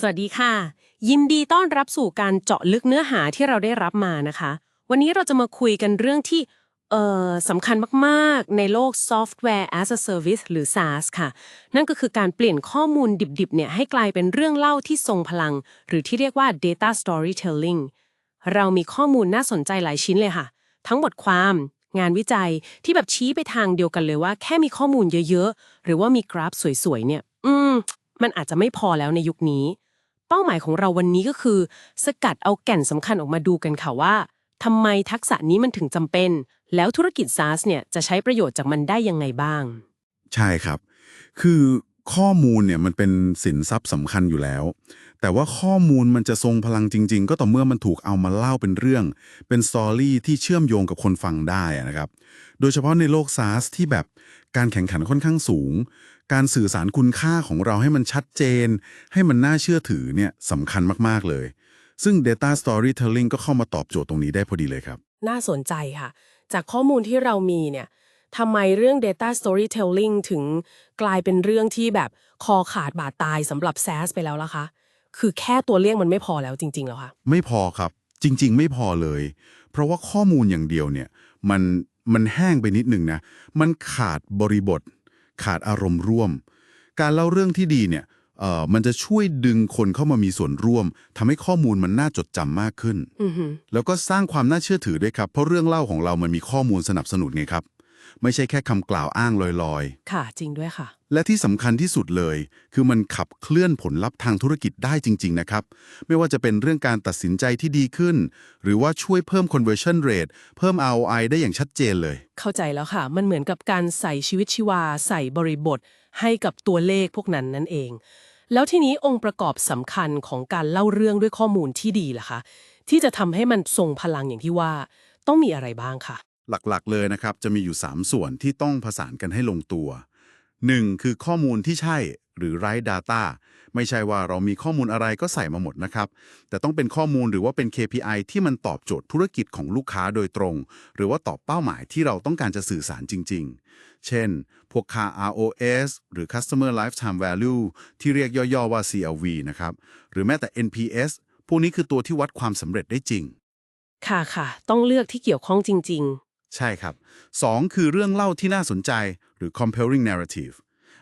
สวัสดีค่ะ ยินดีต้อนรับสู่การเจาะลึกเนื้อหาที่เราได้รับมานะคะ วันนี้เราจะมาคุยกันเรื่องที่เอ่อสำคัญมากๆ ในโลก Software as a Service หรือ SaaS ค่ะ นั่นก็คือการเปลี่ยนข้อมูลดิบๆเนี่ยให้กลายเป็นเรื่องเล่าที่ทรงพลัง หรือที่เรียกว่า data storytelling เรามีข้อมูลน่าสนใจหลายชิ้นเลยค่ะ ทั้งบทความ งานวิจัยที่แบบชี้ไปทางเดียวกันเลยว่า แค่มีข้อมูลเยอะๆ หรือว่ามีกราฟสวยๆเนี่ย อืม มันอาจจะไม่พอแล้วในยุคนี้ เป้าหมายของเราวันนี้ก็คือ สกัดเอาแก่นสำคัญออกมาดูกันค่ะว่าทำไมทักษะนี้มันถึงจำเป็น แล้วธุรกิจ SaaS เนี่ยจะใช้ประโยชน์จากมันได้ยังไงบ้าง ใช่ครับ คือข้อมูลเนี่ยมันเป็นสินทรัพย์สำคัญอยู่แล้ว แต่ว่าข้อมูลมันจะทรงพลังจริง ๆ ก็ต่อเมื่อมันถูกเอามาเล่าเป็นเรื่อง เป็นสตอรี่ที่เชื่อมโยงกับคนฟังได้นะครับ โดยเฉพาะในโลก SaaS ที่แบบการแข่งขันค่อนข้างสูง การสื่อสารคุณค่าของเราให้มันชัดเจน ให้มันน่าเชื่อถือเนี่ยสำคัญมากๆเลย ซึ่ง Data Storytelling ก็เข้ามาตอบโจทย์ตรงนี้ได้พอดีเลยครับ น่าสนใจค่ะ จากข้อมูลที่เรามีเนี่ยทำไมเรื่อง data storytelling ถึงกลายเป็นเรื่องที่แบบคอขาดบาดตายสำหรับ SaaS ไปแล้วล่ะคะ คือแค่ตัวเลขมันไม่พอแล้วจริงๆแล้วค่ะ ไม่พอครับ จริง ๆ ไม่พอเลย เพราะว่าข้อมูลอย่างเดียวเนี่ย มันมันแห้งไปนิดนึงนะ มันขาดบริบท ขาดอารมณ์ร่วม การเล่าเรื่องที่ดีเนี่ยเอ่อมันจะช่วยดึงคนเข้ามามีส่วนร่วมทำให้ข้อมูลมันน่าจดจำมากขึ้นอือหือแล้วก็สร้างความน่าเชื่อถือด้วยครับ เพราะเรื่องเล่าของเรามันมีข้อมูลสนับสนุนไงครับ ไม่ใช่แค่คำกล่าวอ้างลอยๆค่ะ จริงด้วยค่ะและที่สำคัญที่สุดเลย คือมันขับเคลื่อนผลลัพธ์ทางธุรกิจได้จริง ๆ นะครับ ไม่ว่าจะเป็นเรื่องการตัดสินใจที่ดีขึ้น หรือว่าช่วยเพิ่ม conversion rate เพิ่ม ROI ได้อย่างชัดเจนเลย เข้าใจแล้วค่ะ มันเหมือนกับการใส่ชีวิตชีวา ใส่บริบท ให้กับตัวเลขพวกนั้นนั่นเอง แล้วทีนี้องค์ประกอบสำคัญของการเล่าเรื่องด้วยข้อมูลที่ดีล่ะคะ ที่จะทำให้มันทรงพลังอย่างที่ว่า ต้องมีอะไรบ้างค่ะ หลักๆ เลยนะครับ จะมีอยู่ 3 ส่วนที่ต้องผสานกันให้ลงตัว 1. คือข้อมูลที่ใช่หรือ right data ไม่ใช่ว่าเรามีข้อมูลอะไรก็ใส่มาหมดนะครับ แต่ต้องเป็นข้อมูลหรือว่าเป็น KPI ที่มันตอบโจทย์ธุรกิจของลูกค้าโดยตรง หรือว่าตอบเป้าหมายที่เราต้องการจะสื่อสารจริง ๆ เช่น พวกค่า ROS หรือ Customer Lifetime Value ที่เรียกย่อๆว่า CLV นะครับ หรือแม้แต่ NPS พวกนี้คือตัวที่วัดความสำเร็จได้จริง ค่ะค่ะ ต้องเลือกที่เกี่ยวข้องจริง ใช่ครับ 2. คือเรื่องเล่าที่น่าสนใจหรือ compelling narrative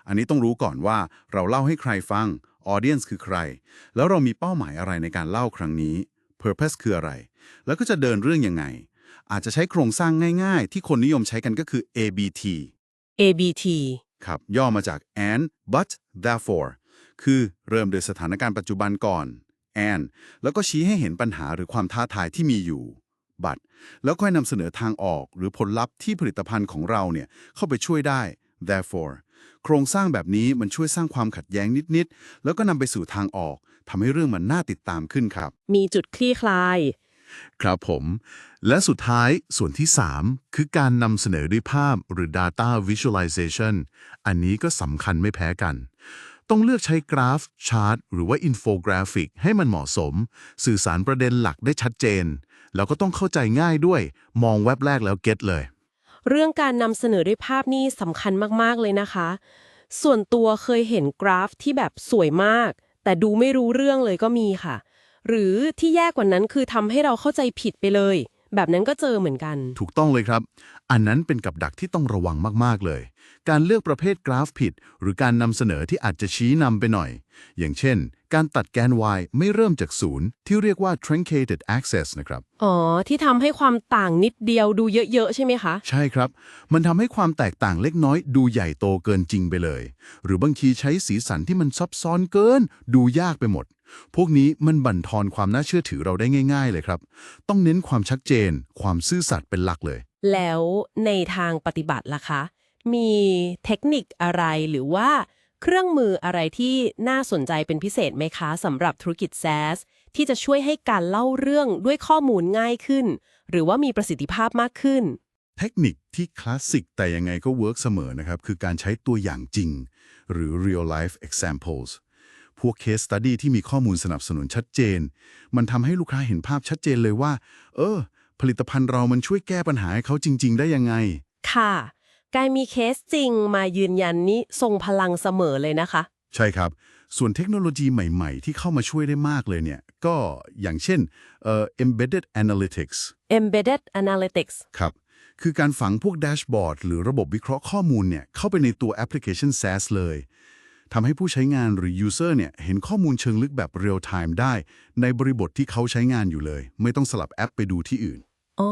อันนี้ต้องรู้ก่อนว่าเราเล่าให้ใครฟัง audience คือใคร แล้วเรามีเป้าหมายอะไรในการเล่าครั้งนี้ purpose คืออะไร แล้วก็จะเดินเรื่องยังไง อาจจะใช้โครงสร้างง่ายๆ ที่คนนิยมใช้กันก็คือ ABT ๆ ABT ครับ ย่อมาจาก and but therefore คือเริ่มโดยสถานการณ์ปัจจุบันก่อน and แล้วก็ชี้ให้เห็นปัญหาหรือความท้าทายที่มีอยู่ but แล้วค่อยนำเสนอทางออกหรือผลลัพธ์ที่ผลิตภัณฑ์ของเราเนี่ยเข้าไปช่วยได้ therefore โครงสร้างแบบนี้มันช่วยสร้างความขัดแย้งนิด ๆ แล้วก็นำไปสู่ทางออกทำให้เรื่องมันน่าติดตามขึ้นครับ มีจุดคลี่คลาย ครับผม และสุดท้ายส่วนที่ 3 คือการนำเสนอด้วยภาพหรือ Data Visualization อันนี้ก็สำคัญไม่แพ้กัน ต้องเลือกใช้กราฟ ชาร์ต หรือว่าอินโฟกราฟิก ให้มันเหมาะสม สื่อสารประเด็นหลักได้ชัดเจน แล้วก็ต้องเข้าใจง่ายด้วย มองแว็บแรกแล้วเก็ตเลย เรื่องการนำเสนอด้วยภาพนี่สำคัญมากๆเลยนะคะ ส่วนตัวเคยเห็นกราฟที่แบบสวยมาก แต่ดูไม่รู้เรื่องเลยก็มีค่ะ หรือที่แย่กว่านั้นคือทำให้เราเข้าใจผิดไปเลย แบบนั้นก็เจอเหมือนกัน ถูกต้องเลยครับ อันนั้นเป็นกับดักที่ต้องระวังมาก ๆ เลย การเลือกประเภทกราฟผิด หรือการนำเสนอที่อาจจะชี้นำไปหน่อย อย่างเช่น การตัดแกน y ไม่เริ่มจากศูนย์ที่เรียกว่า truncated access นะครับ อ๋อ ที่ทำให้ความต่างนิดเดียวดูเยอะ ๆ ใช่ไหมคะ ใช่ครับ มันทำให้ความแตกต่างเล็กน้อย ดูใหญ่โตเกินจริงไปเลย หรือบางทีใช้สีสันที่มันซับซ้อนเกิน ดูยากไปหมด พวกนี้มันบั่นทอนความน่าเชื่อถือเราได้ง่าย ๆ เลยครับ ต้องเน้นความชัดเจน ความซื่อสัตย์เป็นหลักเลย แล้วในทางปฏิบัติล่ะคะ มีเทคนิคอะไรหรือว่าเครื่องมืออะไรที่น่าสนใจเป็นพิเศษไหมคะสำหรับธุรกิจ SaaS ที่จะช่วยให้การเล่าเรื่องด้วยข้อมูลง่ายขึ้น หรือว่ามีประสิทธิภาพมากขึ้น เทคนิคที่คลาสสิกแต่ยังไงก็เวิร์กเสมอนะครับ คือการใช้ตัวอย่างจริง หรือ real life examples พวก case study ที่มีข้อมูลสนับสนุนชัดเจน มันทำให้ลูกค้าเห็นภาพชัดเจนเลยว่า เออ ผลิตภัณฑ์เรามันช่วยแก้ปัญหาให้เขาจริง ๆ ได้ยังไง ค่ะ การมีเคสจริงมายืนยันนี้ทรงพลังเสมอเลยนะคะ ใช่ครับ ส่วนเทคโนโลยีใหม่ ๆ ที่เข้ามาช่วยได้มากเลยเนี่ย ก็อย่างเช่นเอ่อ embedded analytics embedded analytics ครับ คือการฝังพวกแดชบอร์ดหรือระบบวิเคราะห์ข้อมูลเนี่ยเข้าไปในตัวแอปพลิเคชัน SaaS เลย ทำให้ผู้ใช้งานหรือ user เนี่ยเห็นข้อมูลเชิงลึกแบบ real time ได้ ในบริบทที่เขาใช้งานอยู่เลย ไม่ต้องสลับแอปไปดูที่อื่น อ๋อ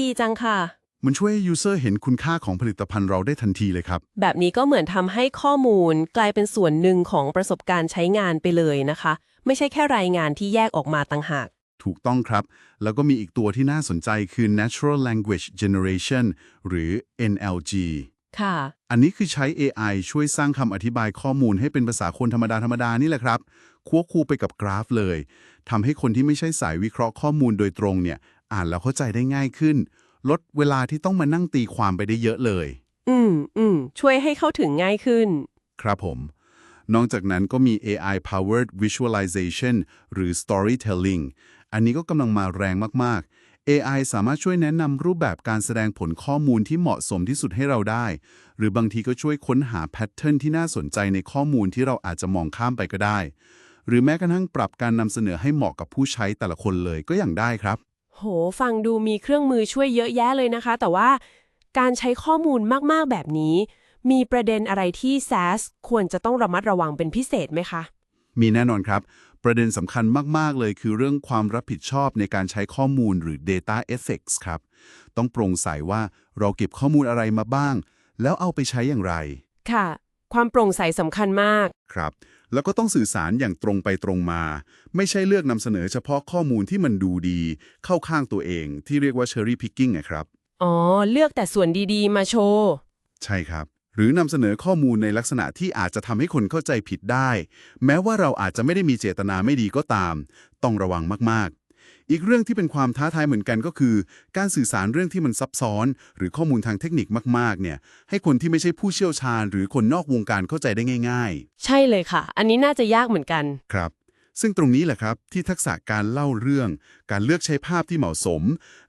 ดีจังค่ะ มันช่วยให้ user เห็นคุณค่าของผลิตภัณฑ์เราได้ทันทีเลยครับ แบบนี้ก็เหมือนทำให้ข้อมูลกลายเป็นส่วนหนึ่งของประสบการณ์ใช้งานไปเลยนะคะ ไม่ใช่แค่รายงานที่แยกออกมาต่างหาก ถูกต้องครับ แล้วก็มีอีกตัวที่น่าสนใจคือ natural language generation หรือ NLG ค่ะ อันนี้คือใช้ AI ช่วยสร้างคำอธิบายข้อมูลให้เป็นภาษาคนธรรมดาธรรมดานี่แหละครับควบคู่ไปกับกราฟเลยทำให้คนที่ไม่ใช่สายวิเคราะห์ข้อมูลโดยตรงเนี่ยอ่านแล้วเข้าใจได้ง่ายขึ้น ลดเวลาที่ต้องมานั่งตีความไปได้เยอะเลย อืมอืมช่วยให้เข้าถึงง่ายขึ้น ครับผม นอกจากนั้นก็มี AI powered visualization หรือ storytelling อันนี้ก็กำลังมาแรงมากๆ AI สามารถช่วยแนะนำรูปแบบการแสดงผลข้อมูลที่เหมาะสมที่สุดให้เราได้ หรือบางทีก็ช่วยค้นหาแพทเทิร์นที่น่าสนใจในข้อมูลที่เราอาจจะมองข้ามไปก็ได้ หรือแม้กระทั่งปรับการนำเสนอให้เหมาะกับผู้ใช้แต่ละคนเลยก็อย่างได้ครับ โห ฟังดูมีเครื่องมือช่วยเยอะแยะเลยนะคะ แต่ว่าการใช้ข้อมูลมากๆแบบนี้ มีประเด็นอะไรที่ SaaS ควรจะต้องระมัดระวังเป็นพิเศษไหมคะ มีแน่นอนครับ ประเด็นสำคัญมาก ๆ เลยคือเรื่องความรับผิดชอบในการใช้ข้อมูลหรือ data ethics ครับ ต้องโปร่งใสว่าเราเก็บข้อมูลอะไรมาบ้าง แล้วเอาไปใช้อย่างไร ค่ะ ความโปร่งใสสำคัญมาก ครับ แล้วก็ต้องสื่อสารอย่างตรงไปตรงมา ไม่ใช่เลือกนำเสนอเฉพาะข้อมูลที่มันดูดี เข้าข้างตัวเองที่เรียกว่า cherry picking นะครับ อ๋อ เลือกแต่ส่วนดีๆ มาโชว์ ใช่ครับ หรือนำเสนอข้อมูลในลักษณะที่อาจจะทำให้คนเข้าใจผิดได้ แม้ว่าเราอาจจะไม่ได้มีเจตนาไม่ดีก็ตาม ต้องระวังมากๆ อีกเรื่องที่เป็นความท้าทายเหมือนกันก็คือ การสื่อสารเรื่องที่มันซับซ้อน หรือข้อมูลทางเทคนิคมากๆ เนี่ย ให้คนที่ไม่ใช่ผู้เชี่ยวชาญ หรือคนนอกวงการเข้าใจได้ง่ายใช่เลยค่ะ อันนี้น่าจะยากเหมือนกันๆครับ ซึ่งตรงนี้แหละครับที่ทักษะการเล่าเรื่อง การเลือกใช้ภาพที่เหมาะสม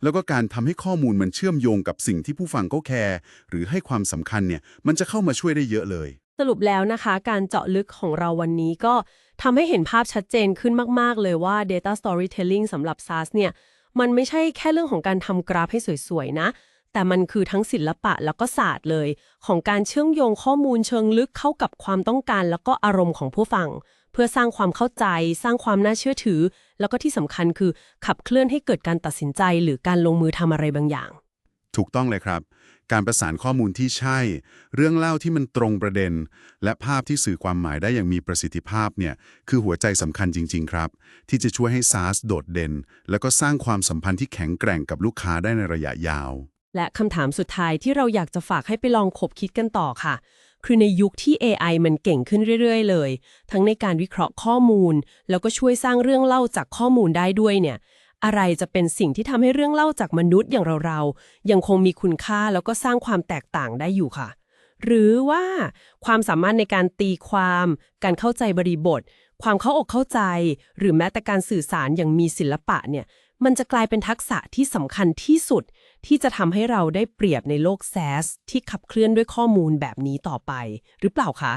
แล้วก็การทำให้ข้อมูลมันเชื่อมโยงกับสิ่งที่ผู้ฟังเขาแคร์หรือให้ความสำคัญเนี่ยมันจะเข้ามาช่วยได้เยอะเลย สรุปแล้วนะคะ การเจาะลึกของเราวันนี้ก็ทำให้เห็นภาพชัดเจนขึ้นมาก ๆ เลยว่า Data Storytelling สำหรับ SaaS เนี่ยมันไม่ใช่แค่เรื่องของการทำกราฟให้สวย ๆ นะ แต่มันคือทั้งศิลปะแล้วก็ศาสตร์เลย ของการเชื่อมโยงข้อมูลเชิงลึกเข้ากับความต้องการ แล้วก็อารมณ์ของผู้ฟัง เพื่อสร้างความเข้าใจ สร้างความน่าเชื่อถือ แล้วก็ที่สำคัญคือขับเคลื่อนให้เกิดการตัดสินใจ หรือการลงมือทำอะไรบางอย่าง ถูกต้องเลยครับ การประสานข้อมูลที่ใช่ เรื่องเล่าที่มันตรงประเด็น และภาพที่สื่อความหมายได้อย่างมีประสิทธิภาพเนี่ยคือหัวใจสำคัญจริง ๆ ครับ ที่จะช่วยให้ SaaS โดดเด่น แล้วก็สร้างความสัมพันธ์ที่แข็งแกร่งกับลูกค้าได้ในระยะยาว และคำถามสุดท้ายที่เราอยากจะฝากให้ไปลองคบคิดกันต่อค่ะ คือในยุคที่ AI มันเก่งขึ้นเรื่อย ๆ เลย ทั้งในการวิเคราะห์ข้อมูล แล้วก็ช่วยสร้างเรื่องเล่าจากข้อมูลได้ด้วยเนี่ย อะไรจะเป็นสิ่งที่ทำให้เรื่องเล่าจากมนุษย์อย่างเราๆ ยังคงมีคุณค่าแล้วก็สร้างความแตกต่างได้อยู่ค่ะ หรือว่าความสามารถในการตีความ การเข้าใจบริบท ความเข้าอกเข้าใจ หรือแม้แต่การสื่อสารอย่างมีศิลปะเนี่ย มันจะกลายเป็นทักษะที่สำคัญที่สุด ที่จะทำให้เราได้เปรียบในโลกแซสที่ขับเคลื่อนด้วยข้อมูลแบบนี้ต่อไป หรือเปล่าคะ